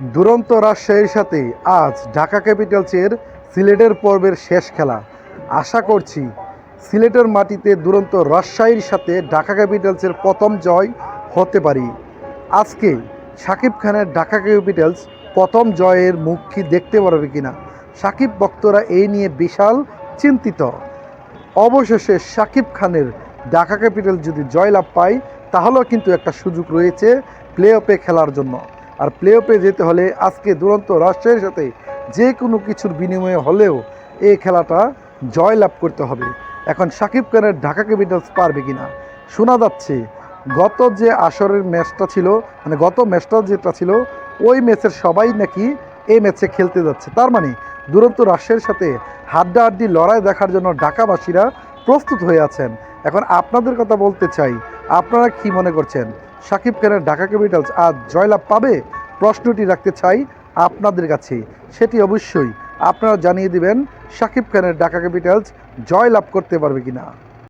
দুরন্ত রাজশাহীর সাথে আজ ঢাকা ক্যাপিটালসের সিলেটের পর্বের শেষ খেলা। আশা করছি সিলেটের মাটিতে দুরন্ত রাজশাহীর সাথে ঢাকা ক্যাপিটালসের প্রথম জয় হতে পারি। আজকে সাকিব খানের ঢাকা ক্যাপিটালস প্রথম জয়ের মুখ কি দেখতে পারবে কিনা? সাকিব ভক্তরা এই নিয়ে বিশাল চিন্তিত। অবশেষে সাকিব খানের ঢাকা ক্যাপিটাল যদি জয়লাভ পায়, তাহলেও কিন্তু একটা সুযোগ রয়েছে প্লে অফে খেলার জন্য। আর প্লে অফে যেতে হলে আজকে দুরন্ত রাষ্ট্রের সাথে যে কোনো কিছুর বিনিময়ে হলেও এই খেলাটা জয়লাভ করতে হবে। এখন সাকিব খানের ঢাকা ক্যাপিটালস পারবে কি না শোনা যাচ্ছে, গত যে আসরের ম্যাচটা ছিল মানে গত ম্যাচটা যেটা ছিল, ওই ম্যাচের সবাই নাকি এই ম্যাচে খেলতে যাচ্ছে। তার মানে দুরন্ত রাশিয়ার সাথে হাড্ডাহাড্ডি লড়াই দেখার জন্য ঢাকাবাসীরা প্রস্তুত হয়ে আছেন। এখন আপনাদের কথা বলতে চাই, আপনারা কি মনে করছেন? সাকিব খানের ঢাকা ক্যাপিটালস আজ জয়লাভ পাবে প্রশ্নটি রাখতে চাই আপনাদের কাছে। সেটি অবশ্যই আপনারা জানিয়ে দিবেন সাকিব খানের ঢাকা ক্যাপিটালস জয়লাভ করতে পারবে কিনা।